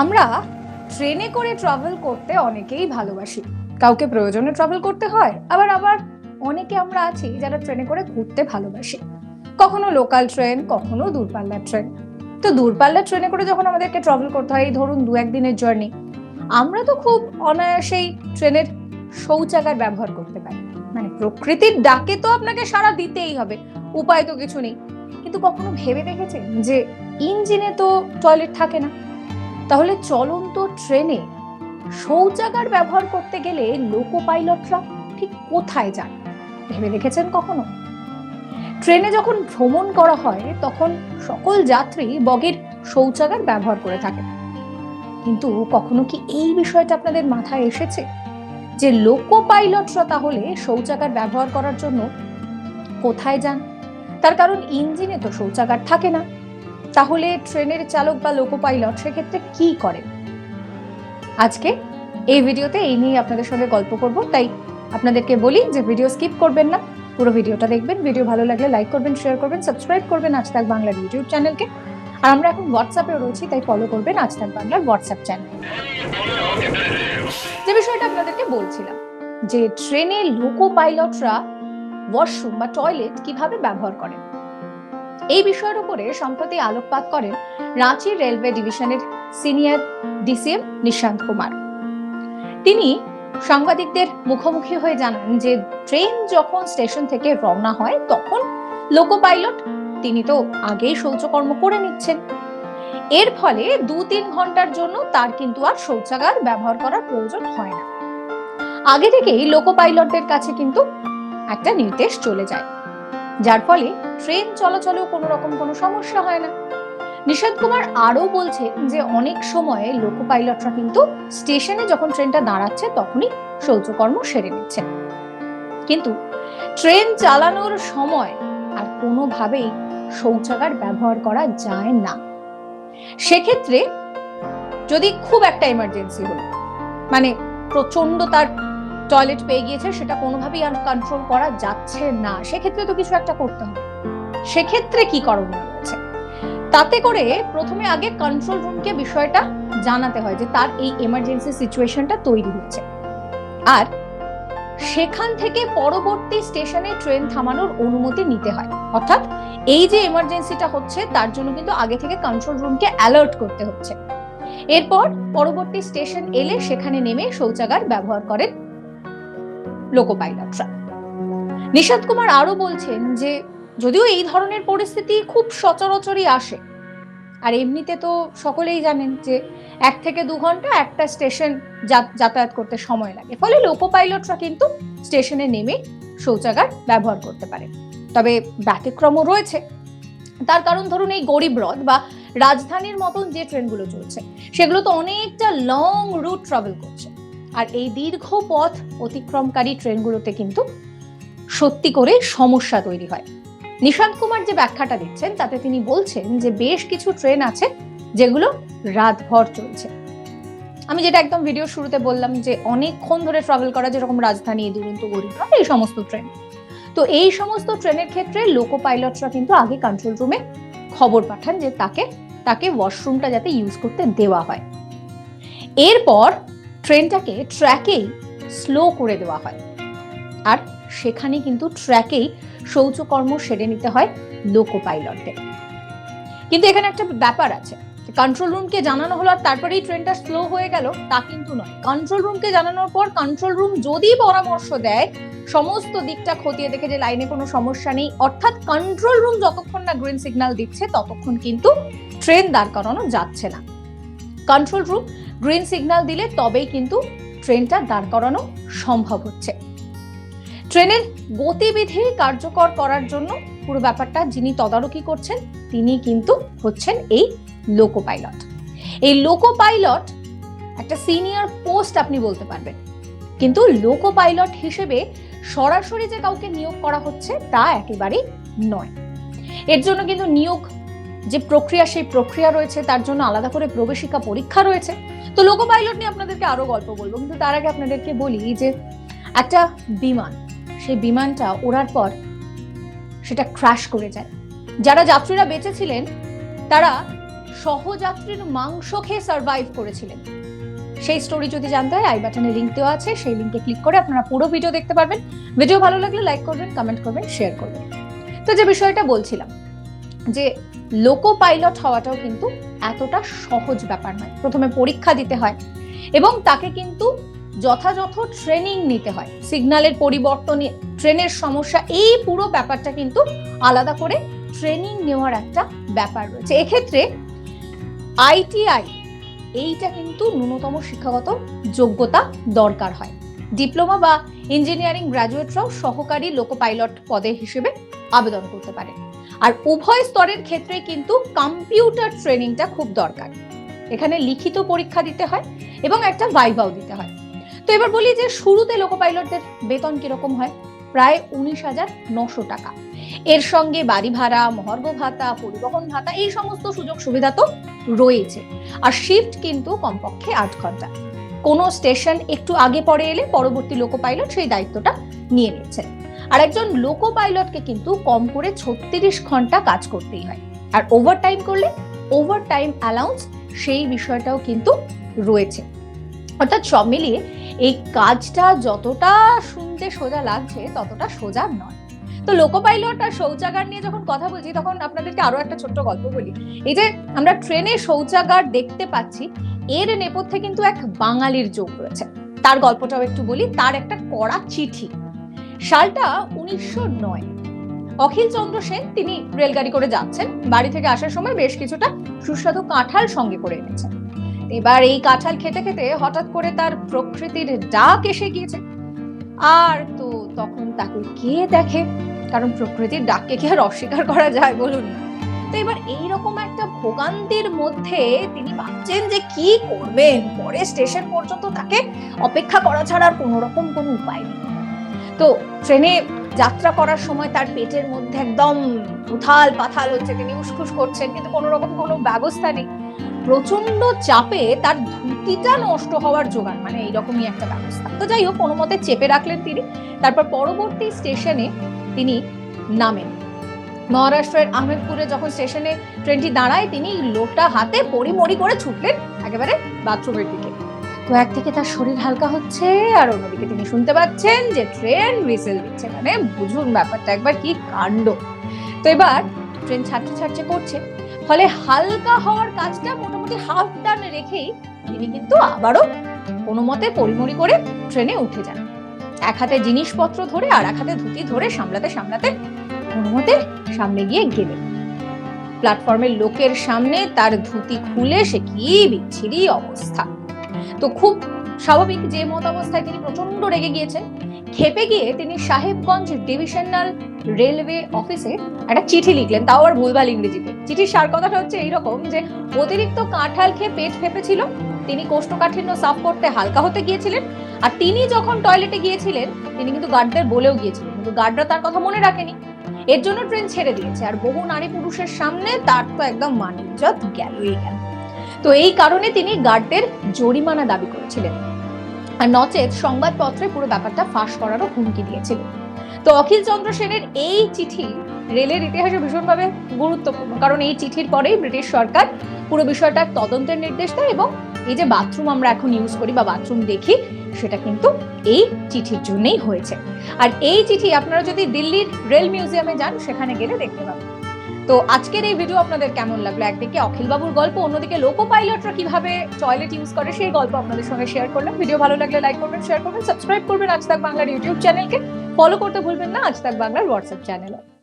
আমরা ট্রেনে করে ট্রাভেল করতে অনেকেই ভালোবাসি। কাউকে প্রয়োজনে ট্রাভেল করতে হয়, আবার আবার অনেকে আমরা আছি যারা ট্রেনে করে ঘুরতে ভালোবাসি। কখনো লোকাল ট্রেন কখনো দূরপাল্লার ট্রেন তো দূরপাল্লার ট্রেনে করে যখন আমাদেরকে ট্রাভেল করতে হয়, এই ধরুন দু একদিনের জার্নি আমরা তো খুব অনায়াসেই ট্রেনের শৌচাগার ব্যবহার করতে পারি। মানে প্রকৃতির ডাকে তো আপনাকে সারা দিতেই হবে, উপায় তো কিছু নেই। কিন্তু কখনো ভেবে দেখেছেন যে ইঞ্জিনে তো টয়লেট থাকে না? তাহলে চলন্ত ট্রেনে শৌচাগার ব্যবহার করতে গেলে লোকো পাইলটরা ঠিক কোথায় যান? ভেবে দেখেছেন কখনো? ট্রেনে যখন ভ্রমণ করা হয়, তখন সকল যাত্রী বগির শৌচাগার ব্যবহার করে থাকে কিন্তু কখনো কি এই বিষয়টা আপনাদের মাথায় এসেছে যে লোকো পাইলটরা তাহলে শৌচাগার ব্যবহার করার জন্য কোথায় যান? তার কারণ ইঞ্জিনে তো শৌচাগার থাকে না। তাহলে ট্রেনের চালক বা লোকো পাইলট সেক্ষেত্রে কি করেন আজকে এই ভিডিওতে এই নিয়ে আপনাদের সঙ্গে গল্প করব। তাই আপনাদেরকে বলি যে ভিডিও স্কিপ করবেন না, পুরো ভিডিওটা দেখবেন। ভিডিও ভালো লাগলে লাইক করবেন শেয়ার করবেন সাবস্ক্রাইব করবেন আজ তাক বাংলার ইউটিউব চ্যানেলকে। আর আমরা এখন হোয়াটসঅ্যাপে রয়েছি, তাই ফলো করবেন আজ তাক বাংলার হোয়াটসঅ্যাপ চ্যানেল যে বিষয়টা আপনাদেরকে বলছিলাম, যে ট্রেনে লোকো পাইলটরা ওয়াশরুম বা টয়লেট কীভাবে ব্যবহার করেন? এই বিষয়ের উপরে সম্প্রতি আলোকপাত করেন রাঁচি রেলওয়ে ডিভিশনের সিনিয়র ডিসিএম নিশান্ত কুমার। তিনি সাংবাদিকদের মুখোমুখি হয়ে জানান যে, ট্রেন যখন স্টেশন থেকে রওনা হয়, তখন লোকো পাইলট তিনি তো আগেই শৌচকর্ম করে নিচ্ছেন। এর ফলে দু তিন ঘণ্টার জন্য তার কিন্তু আর শৌচাগার ব্যবহার করার প্রয়োজন হয় না। আগে থেকেই লোকো পাইলটদের কাছে কিন্তু একটা নির্দেশ চলে যায়। যার ফলে ট্রেন চলাচলেও কোনো রকম কোনো সমস্যা হয় না। নিষাদ কুমার আরও বলছেন যে অনেক সময়ে লোকো পাইলটরা কিন্তু স্টেশনে যখন ট্রেনটা দাঁড়াচ্ছে তখনই শৌচকর্ম সেরে নিচ্ছেন। কিন্তু ট্রেন চালানোর সময় আর কোনোভাবেই শৌচাগার ব্যবহার করা যায় না। সেক্ষেত্রে যদি খুব একটা এমার্জেন্সি হলো মানে প্রচণ্ড তার টয়লেট পেয়ে গিয়েছে, সেটা কোনোভাবেই আর কন্ট্রোল করা যাচ্ছে না। সেক্ষেত্রে তো কিছু একটা করতে হবে। সেক্ষেত্রে কি করণীয় রয়েছে? তাতে করে প্রথমে আগে কন্ট্রোল রুমকে বিষয়টা জানাতে হয় যে তার এই এমার্জেন্সি সিচুয়েশনটা তৈরি হয়েছে। আর সেখান থেকে পরবর্তী স্টেশনে ট্রেন থামানোর অনুমতি নিতে হয়। অর্থাৎ এই যে এমার্জেন্সিটা হচ্ছে, তার জন্য কিন্তু আগে থেকে কন্ট্রোল রুমকে অ্যালার্ট করতে হচ্ছে। এরপর পরবর্তী স্টেশন এলে সেখানে নেমে শৌচাগার ব্যবহার করেন। লোকো পাইলটরা নিষাদ কুমার আরও বলছেন যে, যদিও এই ধরনের পরিস্থিতি খুব সচরাচরই আসে, আর এমনিতে তো সকলেই জানেন যে, এক থেকে দু ঘণ্টা একটা স্টেশন যাতায়াত করতে সময় লাগে। ফলে লোকো পাইলটরা কিন্তু স্টেশনে নেমে শৌচাগার ব্যবহার করতে পারে। তবে ব্যতিক্রমও রয়েছে। তার কারণ ধরুন এই গরিব রথ বা রাজধানীর মতন যে ট্রেনগুলো চলছে, সেগুলো তো অনেকটা লং রুট ট্রাভেল করছে। আর এই দীর্ঘ পথ অতিক্রমকারী ট্রেনগুলোতে কিন্তু সত্যি করে সমস্যা তৈরি হয়। নিশান্ত কুমার যে ব্যাখ্যাটা দিচ্ছেন, তাতে তিনি বলছেন যে বেশ কিছু ট্রেন আছে যেগুলো রাতভর চলছে। আমি যেটা একদম ভিডিও শুরুতে বললাম যে অনেকক্ষণ ধরে ট্রাভেল করা যেরকম রাজধানী, দুরন্ত, গরিব, এই সমস্ত ট্রেন। তো এই সমস্ত ট্রেনের ক্ষেত্রে লোকো পাইলটরা কিন্তু আগে কন্ট্রোল রুমে খবর পাঠান যে তাকে তাকে ওয়াশরুমটা যাতে ইউজ করতে দেওয়া হয়। এরপর ট্রেনটাকে ট্র্যাকেই স্লো করে দেওয়া হয়। আর সেখানে কিন্তু ট্র্যাকেই শৌচকর্ম সেরে নিতে হয় লোকো পাইলটদের কিন্তু এখানে একটা ব্যাপার আছে। কন্ট্রোল রুমকে জানানো হলো আর তারপরেই ট্রেনটা স্লো হয়ে গেল, তা কিন্তু নয়। কন্ট্রোল রুমকে জানানোর পর কন্ট্রোল রুম যদি পরামর্শ দেয়, সমস্ত দিকটা খতিয়ে দেখে যে লাইনে কোনো সমস্যা নেই, অর্থাৎ কন্ট্রোল রুম যতক্ষণ না গ্রিন সিগন্যাল দিচ্ছে, ততক্ষণ কিন্তু ট্রেন দাঁড় করানো যাচ্ছে না। কন্ট্রোল রুম গ্রিন সিগন্যাল দিলে তবেই কিন্তু ট্রেনটা দাঁড় করানো সম্ভব হচ্ছে। ট্রেনের গতিবিধি কার্যকর করার জন্য পুরো ব্যাপারটা যিনি তদারকি করছেন, তিনি কিন্তু হচ্ছেন এই লোকো পাইলট এই লোকো পাইলট একটা সিনিয়র পোস্ট আপনি বলতে পারবেন। কিন্তু লোকো পাইলট হিসেবে সরাসরি যে কাউকে নিয়োগ করা হচ্ছে তা একেবারেই নয়। এর জন্য কিন্তু নিয়োগ যে প্রক্রিয়া, সেই প্রক্রিয়া রয়েছে, তার জন্য আলাদা করে প্রবেশিকা পরীক্ষা রয়েছে। তো লোকো পাইলট নিয়ে আপনাদেরকে আরও গল্প বলব। কিন্তু তার আগে আপনাদেরকে বলি যে, একটা বিমান, সেই বিমানটা ওড়ার পর সেটা ক্র্যাশ করে যায়। যারা যাত্রীরা বেঁচে ছিলেন তারা সহযাত্রীর মাংস খেয়ে সার্ভাইভ করেছিলেন। সেই স্টোরি যদি জানতে হয় আই বাটনে লিঙ্ক দেওয়া আছে, সেই লিঙ্কে ক্লিক করে আপনারা পুরো ভিডিও দেখতে পারবেন। ভিডিও ভালো লাগলে লাইক করবেন কমেন্ট করবেন শেয়ার করবেন। তো যে বিষয়টা বলছিলাম, যে লোকো পাইলট হওয়াটাও কিন্তু এতটা সহজ ব্যাপার নয়। প্রথমে পরীক্ষা দিতে হয় এবং তাকে কিন্তু যথাযথ ট্রেনিং নিতে হয়। সিগন্যালের পরিবর্তনে, ট্রেনের সমস্যা, এই পুরো ব্যাপারটা কিন্তু আলাদা করে ট্রেনিং নেওয়ার একটা ব্যাপার রয়েছে। এক্ষেত্রে আইটিআই, এইটা কিন্তু ন্যূনতম শিক্ষাগত যোগ্যতা দরকার হয়। ডিপ্লোমা বা ইঞ্জিনিয়ারিং গ্র্যাজুয়েটরাও সহকারী লোকো পাইলট পদে হিসেবে আবেদন করতে পারে। আর উভয় স্তরের ক্ষেত্রে কিন্তু কম্পিউটার ট্রেনিংটা খুব দরকার। এখানে লিখিত পরীক্ষা দিতে হয় এবং একটা ভাইভাও দিতে হয়। তো এবার বলি যে শুরুতে লোকো পাইলটদের বেতন কীরকম হয়? প্রায় উনিশ হাজার নশো টাকা। এর সঙ্গে বাড়ি ভাড়া, মহার্ঘ ভাতা, পরিবহন ভাতা, এই সমস্ত সুযোগ সুবিধা তো রয়েছে। আর শিফট কিন্তু কমপক্ষে আট ঘণ্টা। কোনো স্টেশন একটু আগে পরে এলে পরবর্তী লোকো পাইলট সেই দায়িত্বটা নিয়ে নিচ্ছেন। আর একজন লোকো পাইলটকে কিন্তু কম করে ছত্রিশ ঘণ্টা কাজ করতেই হয়। আর ওভার টাইম করলে ওভার টাইম অ্যালাউন্স সেই বিষয়টাও কিন্তু রয়েছে। অর্থাৎ সব মিলিয়ে এই কাজটা যতটা শুনতে সোজা লাগছে, ততটা সোজা নয়। তো লোকো পাইলট আর শৌচাগার নিয়ে যখন কথা বলছি, তখন আপনাদেরকে আরও একটা ছোট্ট গল্প বলি। এই যে আমরা ট্রেনে শৌচাগার দেখতে পাচ্ছি, এর নেপথ্যে কিন্তু এক বাঙালির যোগ রয়েছে। তার গল্পটাও একটু বলি। তার একটা কড়া চিঠি। সালটা উনিশশো নয়। অখিল চন্দ্র সেন তিনি রেলগাড়ি করে যাচ্ছেন। বাড়ি থেকে আসার সময় বেশ কিছুটা সুস্বাদু কাঁঠাল সঙ্গে করে এনেছেন। এবার এই কাঁঠাল খেতে খেতে হঠাৎ করে তার প্রকৃতির ডাক এসে গিয়েছে। আর তো তখন তাকে কে দেখে? কারণ প্রকৃতির ডাককে কি আর অস্বীকার করা যায় বলুন তো এবার এইরকম একটা ভোগান্তির মধ্যে তিনি ভাবছেন যে কি করবেন? পরে স্টেশন পর্যন্ত তাকে অপেক্ষা করা ছাড়া আর কোনো রকম কোনো উপায় নেই। তো ট্রেনে যাত্রা করার সময় তার পেটের মধ্যে একদম উথাল পাথাল হচ্ছে, তিনি উসখুস করছেন, কিন্তু কোনো রকম কোনো ব্যবস্থা নেই। প্রচণ্ড চাপে তার ধুতিটা নষ্ট হওয়ার জোগাড় মানে এইরকমই একটা ব্যবস্থা। তো যাই হোক, কোনো মতে চেপে রাখলেন তিনি। তারপর পরবর্তী স্টেশনে তিনি নামেন। মহারাষ্ট্রের আহমেদপুরে যখন স্টেশনে ট্রেনটি দাঁড়ায়, তিনি লোটা হাতে পরিমরি করে ছুটলেন একেবারে বাথরুমের দিকে। তো একদিকে তার শরীর হালকা হচ্ছে, আর অন্যদিকে তিনি শুনতে পাচ্ছেন যে ট্রেন হুইসেল দিচ্ছে। মানে বুঝুন ব্যাপারটা, একবার কি কাণ্ড। তো এবার ট্রেন ছাড়ছে ছাড়ছে করছে। ফলে হালকা হওয়ার কাজটা মোটামুটি হাফ টান রেখেই তিনি কিন্তু আবারও কোনো মতে পরিমরি করে ট্রেনে উঠে যান। এক হাতে জিনিসপত্র ধরে আর এক হাতে ধুতি ধরে সামলাতে সামলাতে কোনো মতে সামনে গিয়ে গেলেন। প্ল্যাটফর্মের লোকের সামনে তার ধুতি খুলে সে কি বিচ্ছিরি অবস্থা। তো খুব স্বাভাবিক যে মত অবস্থায় তিনি প্রচণ্ড রেগে গিয়েছেন খেপে গিয়ে তিনি সাহেবগঞ্জ ডিভিশনাল রেলওয়ে অফিসে একটা চিঠি লিখলেন, তাও আবার ভুলভাল ইংরেজিতে। চিঠির সার কথাটা হচ্ছে এইরকম যে, অতিরিক্ত কাঁঠাল খেয়ে পেট ফেপেছিল, তিনি কোষ্ঠকাঠিন্য সাফ করতে হালকা হতে গিয়েছিলেন, আর তিনি যখন টয়লেটে গিয়েছিলেন, তিনি কিন্তু গার্ডদের বলেও গিয়েছিলেন, কিন্তু গার্ডরা তার কথা মনে রাখেনি। এর জন্য ট্রেন ছেড়ে দিয়েছে, আর বহু নারী পুরুষের সামনে তার তো একদম মান ইজ্জত গেলই গেল তো এই কারণে তিনি গার্ডদের জরিমানা দাবি করেছিলেন। আর নচেত সংবাদপত্রে পুরো ব্যাপারটা ফাঁস করারও হুমকি দিয়েছিলেন। তো অখিল চন্দ্র সেনের এই চিঠি রেলের ইতিহাসে ভীষণভাবে গুরুত্বপূর্ণ, কারণ এই চিঠির পরেই ব্রিটিশ সরকার পুরো বিষয়টার তদন্তের নির্দেশ দেয় এবং এই যে বাথরুম আমরা এখন ইউজ করি বা বাথরুম দেখি, সেটা কিন্তু এই চিঠির জন্যই হয়েছে। আর এই চিঠি আপনারা যদি দিল্লির রেল মিউজিয়ামে যান, সেখানে গেলে দেখতে পাবেন। তো আজকের এই ভিডিও আপনাদের কেমন লাগল? একদিকে অখিল বাবুর গল্প, অন্যদিকে লোকো পাইলটরা কীভাবে টয়লেট ইউজ করে সেই গল্প আপনাদের সঙ্গে শেয়ার করলাম। ভিডিও ভালো লাগলে লাইক করবেন শেয়ার করবেন সাবস্ক্রাইব করবেন। আজ তাক বাংলার ইউটিউব চ্যানেলকে ফলো করতে ভুলবেন না, আজ তাক বাংলার হোয়াটসঅ্যাপ চ্যানেল